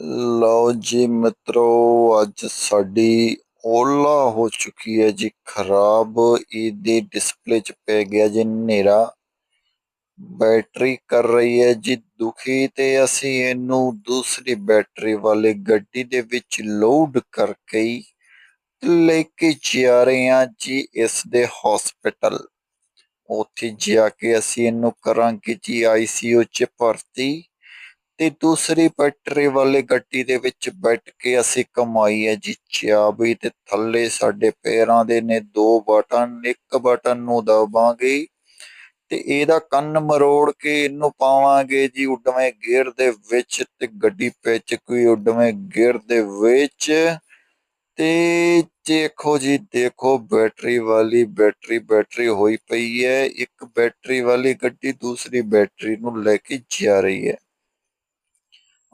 ਲਓ ਜੀ ਮਿੱਤਰੋ, ਅੱਜ ਸਾਡੀ ਓਲਾ ਹੋ ਚੁੱਕੀ ਹੈ ਜੀ, ਖਰਾਬ। ਇਹਦੀ ਡਿਸਪਲੇ 'ਚ ਪੈ ਗਿਆ ਜੀ ਹਨੇਰਾ। ਬੈਟਰੀ ਕਰ ਰਹੀ ਹੈ ਜੀ ਦੁਖੀ ਤੇ ਅਸੀਂ ਇਹਨੂੰ ਦੂਸਰੀ ਬੈਟਰੀ ਵਾਲੇ ਗੱਡੀ ਦੇ ਵਿੱਚ ਲੋਡ ਕਰਕੇ ਲੈ ਕੇ ਜਾ ਰਹੇ ਹਾਂ ਜੀ ਇਸ ਦੇ ਹਸਪੀਟਲ ਉੱਥੇ ਜਾ ਕੇ ਅਸੀਂ ਇਹਨੂੰ ਕਰਾਂਗੇ ਜੀ ਆਈਸੀਯੂ 'ਚ ਭਰਤੀ। ਤੇ ਦੂਸਰੀ ਬੈਟਰੀ ਵਾਲੀ ਗੱਡੀ ਦੇ ਵਿੱਚ ਬੈਠ ਕੇ ਅਸੀਂ ਕਮਾਈ ਹੈ ਜੀ ਚਾਬੀ ਤੇ ਥੱਲੇ ਸਾਡੇ ਪੈਰਾਂ ਦੇ ਨੇ ਦੋ ਬਟਨ, ਇੱਕ ਬਟਨ ਨੂੰ ਦਬਾਵਾਂਗੇ ਤੇ ਇਹਦਾ ਕੰਨ ਮਰੋੜ ਕੇ ਇਹਨੂੰ ਪਾਵਾਂਗੇ ਜੀ ਉੱਡਵੇਂ ਗੇਅਰ ਦੇ ਵਿੱਚ ਤੇ ਗੱਡੀ ਵਿੱਚ ਕੋਈ ਉੱਡਵੇਂ ਗੇਅਰ ਦੇ ਵਿੱਚ ਤੇ ਦੇਖੋ ਜੀ, ਦੇਖੋ ਬੈਟਰੀ ਵਾਲੀ, ਬੈਟਰੀ ਬੈਟਰੀ ਹੋਈ ਪਈ ਹੈ, ਇੱਕ ਬੈਟਰੀ ਵਾਲੀ ਗੱਡੀ ਦੂਸਰੀ ਬੈਟਰੀ ਨੂੰ ਲੈ ਕੇ ਜਾ ਰਹੀ ਹੈ।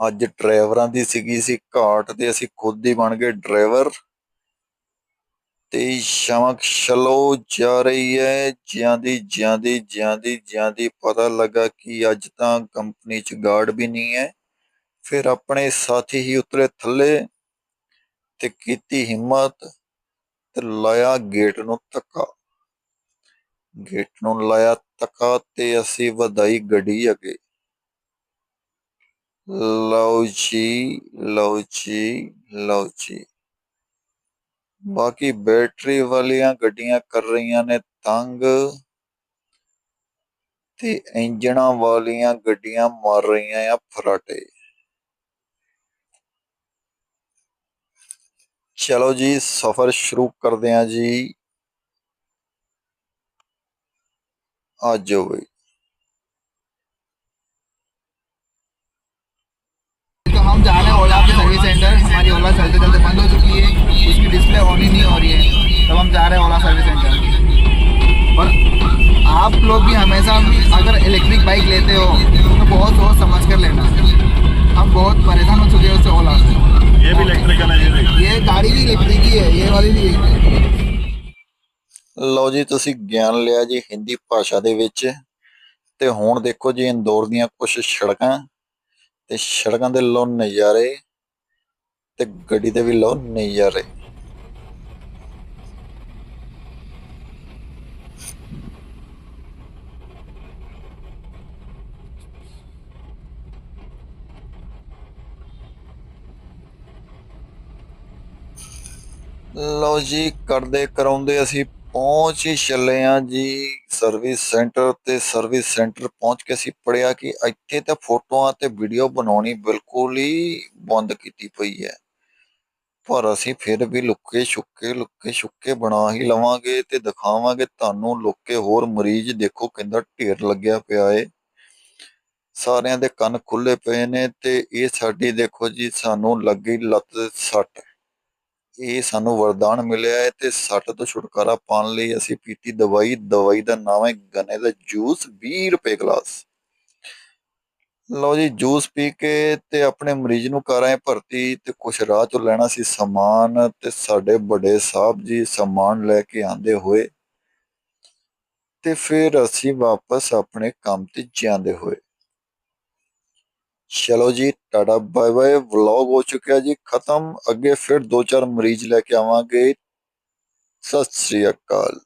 ਅੱਜ ਡਰਾਈਵਰਾਂ ਦੀ ਸੀਗੀ ਸੀ ਘਾਟ ਤੇ ਅਸੀਂ ਖੁਦ ਹੀ ਬਣ ਗਏ ਡਰਾਈਵਰ। ਤੇ ਸ਼ਮਕ ਸ਼ਲੋ ਜਾ ਰਹੀ ਹੈ, ਜਿਆਂਦੀ ਜਿਆਂਦੀ ਜਿਆਂਦੀ ਜਿਆਂਦੀ ਪਤਾ ਲੱਗਾ ਕਿ ਅੱਜ ਤਾਂ ਕੰਪਨੀ ਚ ਗਾਰਡ ਵੀ ਨਹੀਂ ਹੈ। ਫਿਰ ਆਪਣੇ ਸਾਥੀ ਹੀ ਉਤਰੇ ਥੱਲੇ ਤੇ ਕੀਤੀ ਹਿੰਮਤ ਤੇ ਲਾਇਆ ਗੇਟ ਨੂੰ ਧੱਕਾ। ਗੇਟ ਨੂੰ ਲਾਇਆ ਧੱਕਾ ਤੇ ਅਸੀਂ ਵਧਾਈ ਗੱਡੀ ਅੱਗੇ। ਲਓ ਜੀ ਲਓ ਜੀ ਲਓ ਜੀ। ਬਾਕੀ ਬੈਟਰੀ ਵਾਲੀਆਂ ਗੱਡੀਆਂ ਕਰ ਰਹੀਆਂ ਨੇ ਤੰਗ। ਤੇ ਇੰਜਣਾਂ ਵਾਲੀਆਂ ਗੱਡੀਆਂ ਮਾਰ ਰਹੀਆਂ ਆ ਫਰਾਟੇ। ਚਲੋ ਜੀ, ਸਫ਼ਰ ਸ਼ੁਰੂ ਕਰਦੇ ਹਾਂ ਜੀ। ਆ ਜਾਓ ਬਈ उसकी डिस्प्ले ऑन ही नहीं हो रही है तब हम जा रहे हैं ओला सर्विस सेंटर और आप लोग भी हमेशा अगर इलेक्ट्रिक बाइक लेते हो तो बहुत सोच समझ कर लेना हम बहुत परेशान हो चुके हैं उससे ओला से ये भी इलेक्ट्रिकल है ये भी ये गाड़ी भी इलेक्ट्रिक ही है ये वाली भी ਲਓ ਜੀ ਤੁਸੀਂ ਗਿਆਨ ਲਿਆ ਜੀ ਹਿੰਦੀ ਭਾਸ਼ਾ ਦੇ ਵਿੱਚ ਤੇ ਹੁਣ ਦੇਖੋ ਜੀ ਇੰਦੌਰ ਦੀਆਂ ਕੁਝ ਸੜਕਾਂ ਤੇ ਸੜਕਾਂ ਦੇ ਲਓ ਨਜ਼ਾਰੇ ਤੇ ਗੱਡੀ ਦੇ ਵੀ ਲਓ ਨਜ਼ਾਰੇ ਲਓ ਜੀ, ਕਰਦੇ, ਕਰਾਉਂਦੇ ਅਸੀਂ ਪਹੁੰਚ ਹੀ ਚੱਲੇ ਹਾਂ ਜੀ। ਸਰਵਿਸ ਸੈਂਟਰ ਤੇ ਸਰਵਿਸ ਸੈਂਟਰ ਪਹੁੰਚ ਕੇ ਅਸੀਂ ਪੜਿਆ ਕਿ ਇੱਥੇ ਤਾਂ ਫੋਟੋਆਂ ਤੇ ਵੀਡੀਓ ਬਣਾਉਣੀ ਬਿਲਕੁਲ ਹੀ ਬੰਦ ਕੀਤੀ ਪਈ ਹੈ। ਪਰ ਅਸੀਂ ਫਿਰ ਵੀ ਲੁੱਕੇ ਛੁੱਕੇ ਲੁੱਕੇ ਛੁੱਕੇ ਬਣਾ ਹੀ ਲਵਾਂਗੇ ਤੇ ਦਿਖਾਵਾਂਗੇ ਤੁਹਾਨੂੰ ਲੁੱਕੇ ਹੋਰ ਮਰੀਜ਼ ਦੇਖੋ ਕਿੰਦਾ ਢੇਰ ਲੱਗਿਆ ਪਿਆ ਏ। ਸਾਰਿਆਂ ਦੇ ਕੰਨ ਖੁੱਲੇ ਪਏ ਨੇ ਤੇ ਇਹ ਸਾਡੀ ਦੇਖੋ ਜੀ, ਸਾਨੂੰ ਲੱਗੀ ਲੱਤ ਸੱਟ। ਇਹ ਸਾਨੂੰ ਵਰਦਾਨ ਮਿਲਿਆ ਹੈ ਤੇ ਸੱਟ ਤੋਂ ਛੁਟਕਾਰਾ ਪਾਉਣ ਲਈ ਅਸੀਂ ਪੀਤੀ ਦਵਾਈ। ਦਵਾਈ ਦਾ ਨਾਮ ਹੈ ਗੰਨੇ ਦਾ ਜੂਸ 20 ਰੁਪਏ ਗਲਾਸ। ਲਓ ਜੀ, ਜੂਸ ਪੀ ਕੇ ਤੇ ਆਪਣੇ ਮਰੀਜ਼ ਨੂੰ ਕਰ ਆਏ ਭਰਤੀ ਤੇ ਕੁਛ ਰਾਹ ਚੋਂ ਲੈਣਾ ਸੀ ਸਮਾਨ ਤੇ ਸਾਡੇ ਵੱਡੇ ਸਾਹਿਬ ਜੀ ਸਮਾਨ ਲੈ ਕੇ ਆਂਦੇ ਹੋਏ ਤੇ ਫਿਰ ਅਸੀਂ ਵਾਪਸ ਆਪਣੇ ਕੰਮ ਤੇ ਜਾਂਦੇ ਹੋਏ। ਚਲੋ ਜੀ ਟਾਟਾ ਬਾਏ ਬਾਏ ਵਲੌਗ ਹੋ ਚੁੱਕਿਆ ਜੀ, ਖਤਮ। ਅੱਗੇ ਫਿਰ ਦੋ ਚਾਰ ਮਰੀਜ਼ ਲੈ ਕੇ ਆਵਾਂਗੇ। ਸਤਿ ਸ੍ਰੀ ਅਕਾਲ।